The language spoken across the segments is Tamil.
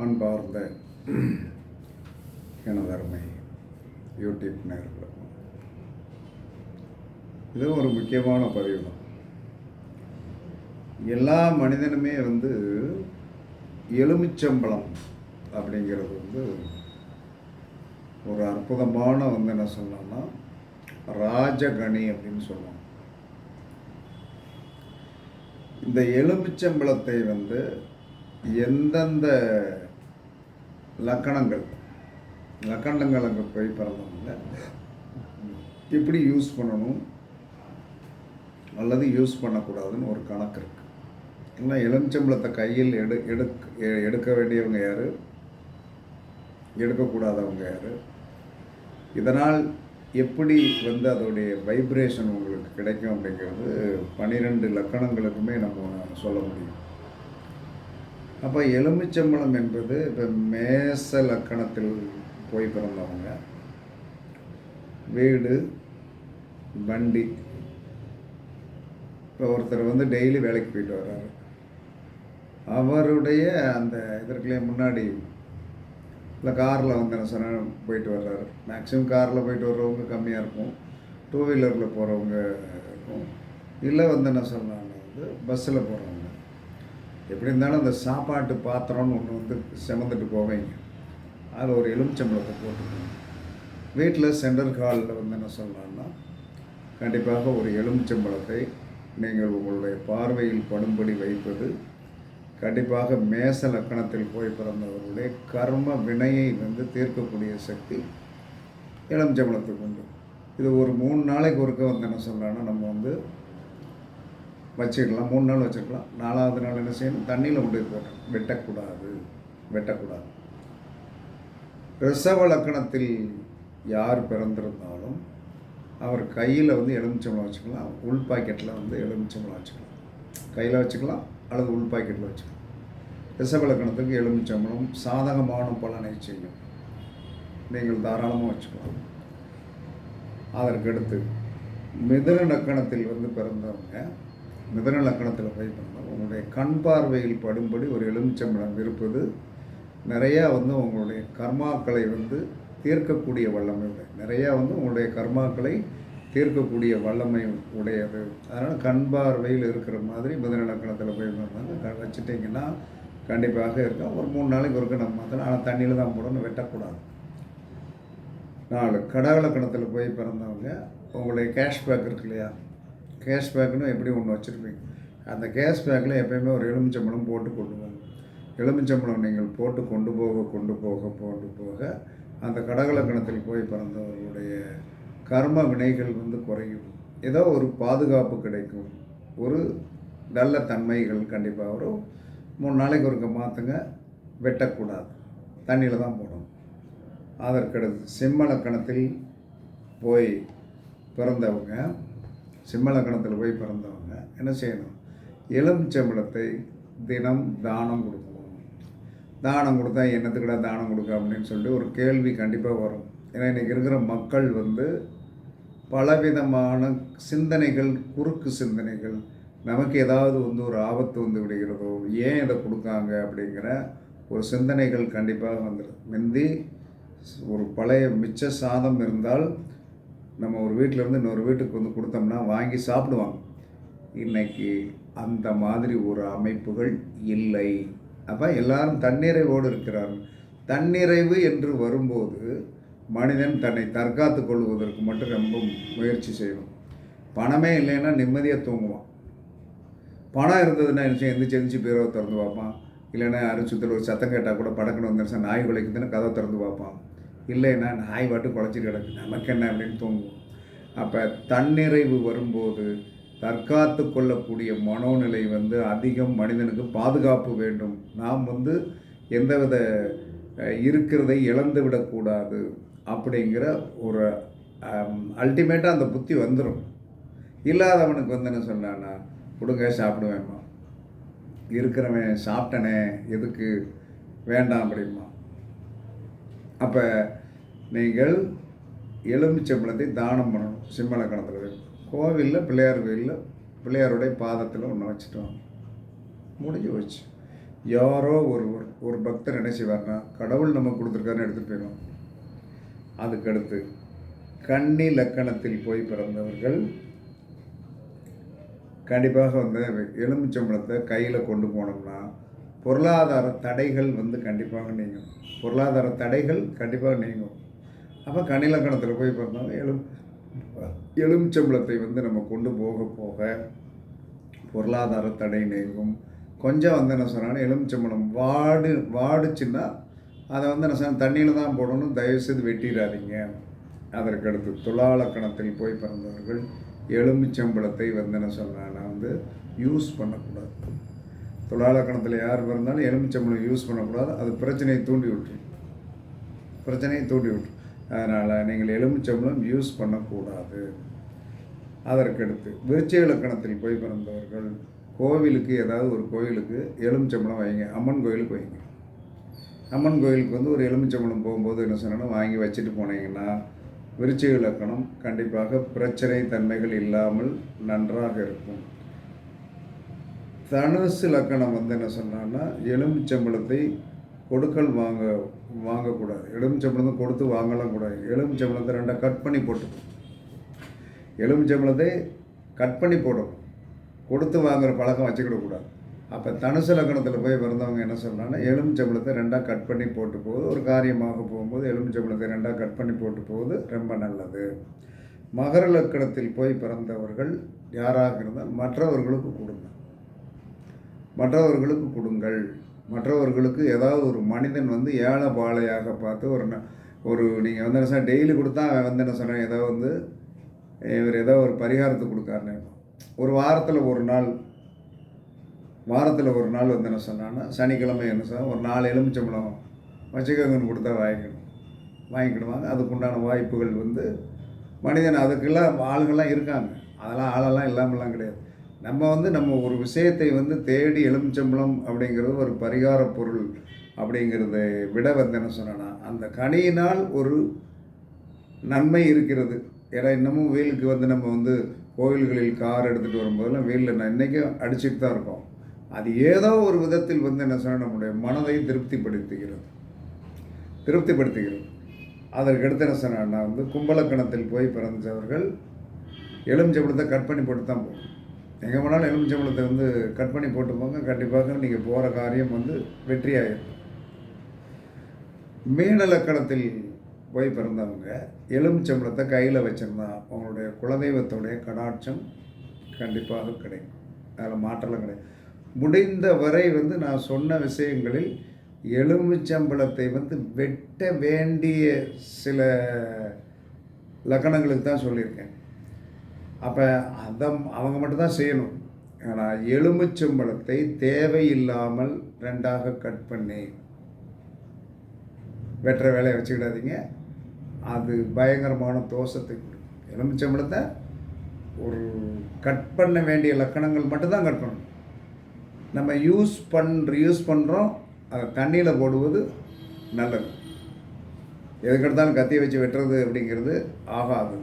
அன்பார்ந்த எனதருமை யூடியூப் நேர்களும் இது ஒரு முக்கியமான பதிவு தான். எல்லா மனிதனுமே வந்து எலுமிச்சம்பழம் அப்படிங்கிறது வந்து ஒரு அற்புதமான வந்து என்ன சொல்லலாம்னா ராஜகணி அப்படின்னு சொல்லுவாங்க. இந்த எலுமிச்சம்பளத்தை வந்து எந்தெந்த லக்கணங்கள். லக்கணங்கள் அங்கே போய் பிறந்தவங்க எப்படி யூஸ் பண்ணணும். அல்லது யூஸ் பண்ணக்கூடாதுன்னு ஒரு கணக்கு இருக்குது ஏன்னா எலுமிச்சம்பழத்தை கையில் எடு எடுக்க எ- எடுக்க வேண்டியவங்க யார்? எடுக்கக்கூடாதவங்க யார்? இதனால் எப்படி வந்து அதோடைய வைப்ரேஷன் உங்களுக்கு கிடைக்கும் அப்படிங்கிறது பன்னிரெண்டு லக்கணங்களுக்குமே நம்ம சொல்ல முடியும். அப்போ எலுமிச்சம்பழம் என்பது இப்போ மேச லக்கணத்தில் போய் பிறந்தவங்க. வீடு வண்டி. இப்போ ஒருத்தர் வந்து டெய்லி வேலைக்கு போயிட்டு வர்றாரு. அவருடைய அந்த இதற்குள்ளே முன்னாடி இல்லை காரில் வந்து என்ன சொன்ன போயிட்டு வர்றாரு. மேக்ஸிமம் காரில் போயிட்டு வர்றவங்க கம்மியாக இருக்கும். டூ வீலரில் போகிறவங்க இருக்கும். இல்லை வந்து என்ன சொன்னாங்க வந்து பஸ்ஸில் போகிறவங்க எப்படி இருந்தாலும் அந்த சாப்பாட்டு பாத்திரம்னு ஒன்று வந்து செமந்துட்டு போவீங்க. அதில் ஒரு எலுமிச்சம்பழத்தை போட்டுக்கணும். வீட்டில் சென்டர் ஹாலில் வந்து என்ன சொல்லலாம்னா கண்டிப்பாக ஒரு எலுமிச்சம்பழத்தை நீங்கள் உங்களுடைய பார்வையில் படும்படி வைப்பது கண்டிப்பாக மேச லக்கணத்தில் போய் பிறந்தவர்களுடைய கர்ம வினையை வந்து தீர்க்கக்கூடிய சக்தி எலுமிச்சம்பழத்துக்கு உண்டு. இது ஒரு மூணு நாளைக்கு ஒருக்க வந்து என்ன சொல்லலாம்னா நம்ம வந்து வச்சுக்கலாம் மூணு நாள் வச்சுருக்கலாம். நாலாவது நாள் என்ன செய்யணும்? தண்ணியில் கொண்டு போட்டோம் வெட்டக்கூடாது. வெட்டக்கூடாது. ரிசவ லக்கணத்தில் யார் பிறந்திருந்தாலும் அவர் கையில் வந்து எலுமிச்சம்பளம் வச்சுக்கலாம். உள் பாக்கெட்டில் வந்து எலுமிச்சம்பழம் வச்சுக்கலாம். கையில் வச்சுக்கலாம் அல்லது உள் பாக்கெட்டில் வச்சுக்கலாம். ரிசவ லக்கணத்துக்கு எலுமிச்சம்பளம் சாதகமான பலனை செய்யும். நீங்கள் தாராளமாக வச்சுக்கலாம். அதற்கடுத்து மிதுன லக்கணத்தில் வந்து பிறந்தவங்க மிதன லக்கணத்தில் போய் பிறந்தவங்க உங்களுடைய கண் பார்வையில் படும்படி ஒரு எலுமிச்சம்பழம் இருப்பது நிறையா வந்து உங்களுடைய கர்மாக்களை வந்து தீர்க்கக்கூடிய வல்லமை உடைய நிறையா வந்து உங்களுடைய கர்மாக்களை தீர்க்கக்கூடிய வல்லமை உடையது. அதனால் கண் பார்வையில் இருக்கிற மாதிரி மிதன லக்கணத்தில் போய் பிறந்தவங்க வச்சுட்டிங்கன்னா கண்டிப்பாக இருக்கும். ஒரு மூணு நாளைக்கு ஒருக்க நம்ம மாற்றலாம் ஆனால் தண்ணியில் தான் போடணும் வெட்டக்கூடாது. நாலு கடகலக்கணத்தில் போய் பிறந்தவங்க உங்களுடைய கேஷ்பேக் இருக்கு இல்லையா? கேஷ்பேக்குன்னு எப்படி ஒன்று வச்சுருப்பீங்க? அந்த கேஷ்பேக்கில் எப்பயுமே ஒரு எலுமிச்சம்பழம் போட்டு கொண்டு போங்க எலுமிச்சம்பழம் நீங்கள் போட்டு கொண்டு போக கொண்டு போக போட்டு போக அந்த கடகலக்கணத்தில் போய் பிறந்தவர்களுடைய கர்ம வினைகள் வந்து குறையும். ஏதோ ஒரு பாதுகாப்பு கிடைக்கும். ஒரு நல்ல தன்மைகள் கண்டிப்பாக வரும். மூணு நாளைக்கு ஒருக்க மாற்றுங்க வெட்டக்கூடாது. தண்ணியில் தான் போடணும். அதற்கடுத்து சிம்மலக்கணத்தில் போய் பிறந்தவங்க சிம்மலக்கணத்தில் போய் பிறந்தவங்க என்ன செய்யணும்? எலுமிச்சம்பழத்தை தினம் தானம் கொடுக்கணும். தானம் கொடுத்தா என்னத்துக்கிட்ட தானம் கொடுக்க அப்படின்னு சொல்லிட்டு ஒரு கேள்வி கண்டிப்பாக வரும். ஏன்னா இன்றைக்கி இருக்கிற மக்கள் வந்து பலவிதமான சிந்தனைகள் குறுக்கு சிந்தனைகள் நமக்கு ஏதாவது வந்து ஒரு ஆபத்து வந்து விடுகிறதோ ஏன் இதை கொடுக்காங்க அப்படிங்கிற ஒரு சிந்தனைகள் கண்டிப்பாக வந்துடும் முந்தி ஒரு பழைய மிச்ச சாதம் இருந்தால் நம்ம ஒரு வீட்டில் இருந்து இன்னொரு வீட்டுக்கு வந்து கொடுத்தோம்னா வாங்கி சாப்பிடுவாங்க. இன்றைக்கி அந்த மாதிரி ஒரு அமைப்புகள் இல்லை. அப்போ எல்லாரும் தன்னிறைவோடு இருக்கிறார்கள். தன்னிறைவு என்று வரும்போது மனிதன் தன்னை தற்காத்து கொள்வதற்கு மட்டும் ரொம்ப முயற்சி செய்யணும் பணமே இல்லைன்னா நிம்மதியாக தூங்குவான். பணம் இருந்ததுன்னா என்ன எந்திரிச்சு எந்திரிச்சு பீரோவை திறந்து பார்ப்பான். இல்லைன்னா யாரும் ஒரு சத்தம் கேட்டால் கூட படக்குன்னு வந்துருச்சா நாய் குலைக்குதுன்னு கதை திறந்து பார்ப்பான். இல்லைன்னா நாய் பாட்டு குழச்சிட்டு கிடக்கு நமக்கு என்ன அப்படின்னு தூங்குவோம் அப்போ தன்னிறைவு வரும்போது தற்காத்து கொள்ளக்கூடிய மனோநிலை வந்து அதிகம் மனிதனுக்கு பாதுகாப்பு வேண்டும். நாம் வந்து எந்தவித இருக்கிறதை இழந்து விடக்கூடாது அப்படிங்கிற ஒரு அல்டிமேட்டாக அந்த புத்தி வந்துடும் இல்லாதவனுக்கு வந்து என்ன சொன்னான்னா கொடுங்க சாப்பிடுவேம்மா. இருக்கிறவன் சாப்பிட்டனே எதுக்கு? வேண்டாம் அப்படிமா அப்போ நீங்கள் எலுமிச்சம்பழத்தை தானம் பண்ணணும் சிம்மலக்கணத்தில் கோவிலில் பிள்ளையார் கோயிலில் பிள்ளையாருடைய பாதத்தில் ஒன்று வச்சுட்டோம் முடிஞ்சு போச்சு. யாரோ ஒரு ஒரு பக்தர் என்ன செய்வார்னா கடவுள் நம்ம கொடுத்துருக்காருன்னு எடுத்துகிட்டு போயிடும் அதுக்கடுத்து கன்னி லக்கணத்தில் போய் பிறந்தவர்கள் கண்டிப்பாக வந்து எலுமிச்சம்பழத்தை கையில் கொண்டு போனோம்னா பொருளாதார தடைகள் வந்து கண்டிப்பாக நீங்கும். பொருளாதார தடைகள் கண்டிப்பாக நீங்கும். அப்போ கணிலக்கணத்தில் போய் பிறந்தவங்க எலும் எலுமிச்சம்பழத்தை வந்து நம்ம கொண்டு போக போக பொருளாதார தடை நீங்கும். கொஞ்சம் வந்து என்ன சொன்னாலும் எலுமிச்சம்பழம் வாடு வாடுச்சுன்னா அதை வந்து என்ன சொன்னால் தண்ணியில் தான் போடணும் தயவுசெய்து வெட்டிடாதீங்க. அதற்கடுத்து துலாலக்கணத்தில் போய் பிறந்தவர்கள் எலுமிச்சம்பழத்தை வந்து என்ன சொன்னாங்கன்னா வந்து யூஸ் பண்ணக்கூடாது. துலாலக்கணத்தில் யார் பிறந்தாலும் எலுமிச்சம்பழம் யூஸ் பண்ணக்கூடாது. அது பிரச்சனையை தூண்டி விட்டுரும். பிரச்சனையை தூண்டி விட்டுரும். அதனால் நீங்கள் எலுமிச்சம்பளம் யூஸ் பண்ணக்கூடாது. அதற்கடுத்து விருச்ச இலக்கணத்தில் போய் பிறந்தவர்கள் கோவிலுக்கு ஏதாவது ஒரு கோவிலுக்கு எலுமிச்சம்பளம் வைங்க. அம்மன் கோயிலுக்கு வைங்க. அம்மன் கோயிலுக்கு வந்து ஒரு எலுமிச்சம்பளம் போகும்போது என்ன சொன்னாலும் வாங்கி வச்சுட்டு போனீங்கன்னா விருச்சிக இலக்கணம் கண்டிப்பாக பிரச்சனை தன்மைகள் இல்லாமல் நன்றாக இருக்கும். தனுசு லக்கணம் வந்து என்ன சொன்னான்னா எலுமிச்சம்பழத்தை கொடுக்கல் வாங்க வாங்கக்கூடாது. எலுமிச்சம்பழத்தை கொடுத்து வாங்கலாம் கூடாது. எலுமிச்சம்பழத்தை ரெண்டாக கட் பண்ணி போட்டுக்கணும் எலுமிச்சம்பழத்தை கட் பண்ணி போடணும் கொடுத்து வாங்குற பழக்கம் வச்சுக்கிடக்கூடாது அப்போ தனுசு லக்கணத்தில் போய் பிறந்தவங்க என்ன சொல்கிறாங்கன்னா எலுமிச்சம்பழத்தை ரெண்டாக கட் பண்ணி போட்டு போகுது ஒரு காரியமாக போகும்போது எலுமிச்சம்பழத்தை ரெண்டாக கட் பண்ணி போட்டு போகுது ரொம்ப நல்லது. மகர லக்கணத்தில் போய் பிறந்தவர்கள் யாராக இருந்தால் மற்றவர்களுக்கு கொடுங்க. மற்றவர்களுக்கு கொடுங்கள். மற்றவர்களுக்கு ஏதாவது ஒரு மனிதன் வந்து ஏழை பாழையாக பார்த்து ஒரு ந- ஒரு நீங்கள் வந்து என்ன சார் டெய்லி கொடுத்தா அவன் வந்து என்ன சொன்னேன் ஏதோ வந்து இவர் ஏதோ ஒரு பரிகாரத்தை கொடுக்காருன்னு ஒரு வாரத்தில் ஒரு நாள் வாரத்தில் ஒரு நாள் வந்து என்ன சொன்னான்னா சனிக்கிழமை என்ன சொன்னால் ஒரு நாலு எலுமிச்சம்பழம் வச்சுக்கங்கன்னு கொடுத்தா வாங்கிக்கணும். வாங்கிக்கிடுவாங்க. அதுக்குண்டான வாய்ப்புகள் வந்து மனிதன் அதுக்கெல்லாம் ஆளுங்கள்லாம் இருக்காங்க. அதெல்லாம் ஆளெல்லாம் இல்லாமலாம் கிடையாது. நம்ம வந்து நம்ம ஒரு விஷயத்தை வந்து தேடி எலுமிச்சம்பளம் அப்படிங்கிறது ஒரு பரிகார பொருள் அப்படிங்கிறத விட வந்து என்ன சொன்னேன்னா அந்த கனியினால் ஒரு நன்மை இருக்கிறது. ஏன்னா இன்னமும் வெயிலுக்கு வந்து நம்ம வந்து கோவில்களில் கார் எடுத்துகிட்டு வரும்போதெல்லாம் வெயிலில் நான் இன்றைக்கும் அடிச்சுட்டு தான் இருக்கோம். அது ஏதோ ஒரு விதத்தில் வந்து என்ன சொன்னால் நம்முடைய மனதை திருப்திப்படுத்துகிறது. திருப்திப்படுத்துகிறது. அதற்கடுத்து என்ன சொன்னேன்னா வந்து கும்பலக்கணத்தில் போய் பிறந்தவர்கள் எலுமிச்சம்பழத்தை கட் பண்ணி போட்டு தான் போகணும். எங்கே போனாலும் எலுமிச்சம்பழத்தை வந்து கட் பண்ணி போட்டு போங்க கண்டிப்பாக நீங்கள் போகிற காரியம் வந்து வெற்றியாயிரும். மீன லக்கணத்தில் போய் பிறந்தவங்க எலுமிச்சம்பழத்தை கையில் வச்சுருந்தா அவங்களுடைய குலதெய்வத்துடைய கடாட்சம் கண்டிப்பாக கிடைக்கும். அதில் மாற்றலாம் கிடையாது. முடிந்த வரை வந்து நான் சொன்ன விஷயங்களில் எலுமிச்சம்பழத்தை வந்து வெட்ட வேண்டிய சில லக்கணங்களுக்கு தான் சொல்லியிருக்கேன். அப்போ அதை அவங்க மட்டும்தான் செய்யணும். ஆனால் எலுமிச்சம்பழத்தை தேவையில்லாமல் ரெண்டாக கட் பண்ணி வெட்டுற வேலையை வச்சுக்கிடாதீங்க. அது பயங்கரமான தோஷத்துக்கு எலுமிச்சம்பழத்தை ஒரு கட் பண்ண வேண்டிய லக்கணங்கள் மட்டும்தான் கட் பண்ணணும் நம்ம யூஸ் பண்ணுற யூஸ் பண்ணுறோம் அதை தண்ணியில் போடுவது நல்லது. எதுக்கெடுத்தாலும் கத்தியை வச்சு வெட்டுறது அப்படிங்கிறது ஆகாது.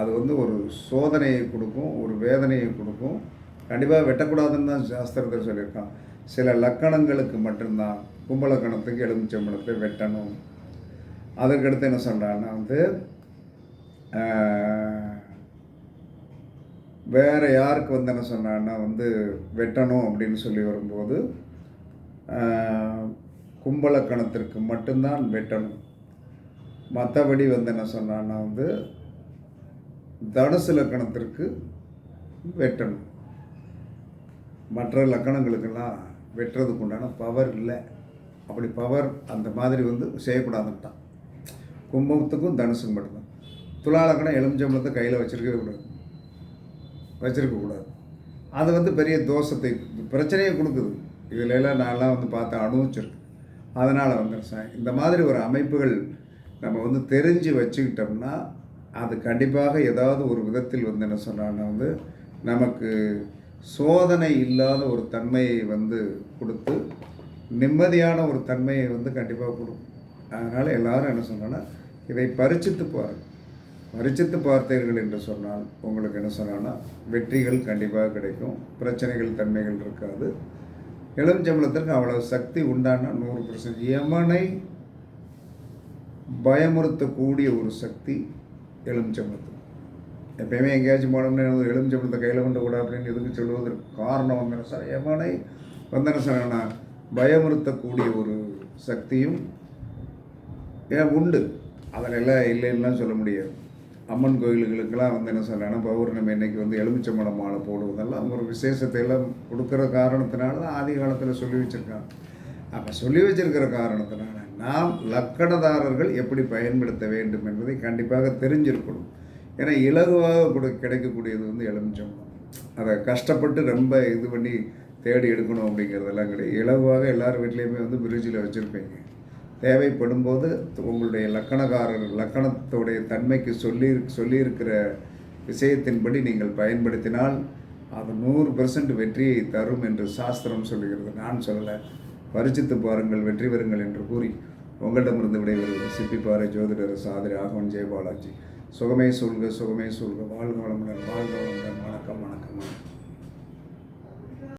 அது வந்து ஒரு சோதனையை கொடுக்கும் ஒரு வேதனையை கொடுக்கும். கண்டிப்பாக வெட்டக்கூடாதுன்னு தான் சாஸ்திரத்தில் சொல்லியிருக்கான். சில லக்கணங்களுக்கு மட்டும்தான் கும்பலக்கணத்துக்கு எலுமிச்சம்பழத்தை வெட்டணும். அதற்கடுத்து என்ன சொல்கிறான்னா வந்து வேறு யாருக்கு வந்து என்ன சொன்னான்னா வந்து வெட்டணும் அப்படின்னு சொல்லி வரும்போது கும்பலக்கணத்திற்கு மட்டும்தான் வெட்டணும். மற்றபடி வந்து என்ன சொன்னான்னா வந்து தனுசு லக்கணத்திற்கு வெட்டணும். மற்ற லக்கணங்களுக்கெல்லாம் வெட்டுறதுக்கு உண்டான பவர் இல்லை. அப்படி பவர் அந்த மாதிரி வந்து செய்யக்கூடாதுன்ட்டான். கும்பத்துக்கும் தனுசுக்கும் மட்டும்தான். துலா லக்கணம் எலுமிச்சம்பளத்தை கையில் வச்சிருக்கவே கூடாது. வச்சுருக்கக்கூடாது அது வந்து பெரிய தோஷத்தை பிரச்சனையை கொடுக்குது. இதுல எல்லாம் நான்லாம் வந்து பார்த்து அனுபவிச்சிருக்கேன். அதனால் வந்து ச- இந்த மாதிரி ஒரு அமைப்புகள் நம்ம வந்து தெரிஞ்சு வச்சுக்கிட்டோம்னா அது கண்டிப்பாக ஏதாவது ஒரு விதத்தில் வந்து என்ன சொன்னான்னா வந்து நமக்கு சோதனை இல்லாத ஒரு தன்மையை வந்து கொடுத்து நிம்மதியான ஒரு தன்மையை வந்து கண்டிப்பாக கொடுக்கும் அதனால் எல்லாரும் என்ன சொன்னோன்னா இதை பரிச்சித்து பாருங்கள் பரிச்சித்து பார்த்தீர்கள் என்று சொன்னால் உங்களுக்கு என்ன சொன்னான்னா வெற்றிகள் கண்டிப்பாக கிடைக்கும். பிரச்சனைகள் தன்மைகள் இருக்காது. எலுமிச்சம்பழத்திற்கு அவ்வளோ சக்தி உண்டான நூறு பர்சன்ட் யமனை பயமுறுத்தக்கூடிய ஒரு சக்தி எலுமிச்சம்பழத்துக்கு எப்பயுமே எங்கேயாச்சும் போனோம்னா வந்து எலுமிச்சம்பழத்தை கையில் கொண்டு கூட அப்படின்னு எதுக்கு சொல்லுவதற்கு காரணம் வந்தன சார்? எவனை? வந்தன சார் பயமுறுத்தக்கூடிய ஒரு சக்தியும் ஏன் உண்டு? அதில் எல்லாம் இல்லைன்னுலாம் சொல்ல முடியாது. அம்மன் கோயில்களுக்கெல்லாம் வந்து என்ன சொல்லலாம் பௌர்ணமி இன்னைக்கு வந்து எலுமிச்சம்பழம் மாலை போடுவதெல்லாம் ஒரு விசேஷத்தை எல்லாம் கொடுக்குற காரணத்தினால தான் ஆதி காலத்தில் சொல்லி வச்சுருக்காங்க. அப்போ சொல்லி வச்சிருக்கிற காரணத்தினால நாம் லக்கணதாரர்கள் எப்படி பயன்படுத்த வேண்டும் என்பதை கண்டிப்பாக தெரிஞ்சிருக்கணும். ஏன்னா இலகுவாக கூட கிடைக்கக்கூடியது வந்து எலுமிச்சம்பழம் அதை கஷ்டப்பட்டு ரொம்ப இது பண்ணி தேடி எடுக்கணும் அப்படிங்கிறதெல்லாம் கிடையாது. இலகுவாக எல்லார் வீட்லேயுமே வந்து பிரிட்ஜில் வச்சுருப்பீங்க. தேவைப்படும் போது உங்களுடைய லக்கணக்காரர் லக்கணத்துடைய தன்மைக்கு சொல்லி சொல்லியிருக்கிற விஷயத்தின்படி நீங்கள் பயன்படுத்தினால் அது நூறு பெர்சன்ட் வெற்றியை தரும் என்று சாஸ்திரம் சொல்லுகிறது. நான் சொல்லலை. பரிச்சித்து பாருங்கள் வெற்றி பெறுங்கள் என்று கூறி உங்களிடமிருந்து விடைபெறுவது சிப்பிப்பாறை ஜோதிடர் சாதிரி ஆகவன் ஜெயபாலாஜி. சுகமே சொல்க சுகமே சொல்க. வாழ்க வளமுடன் வாழ்க வளமுடன். வணக்கம் வணக்கம் வணக்கம்.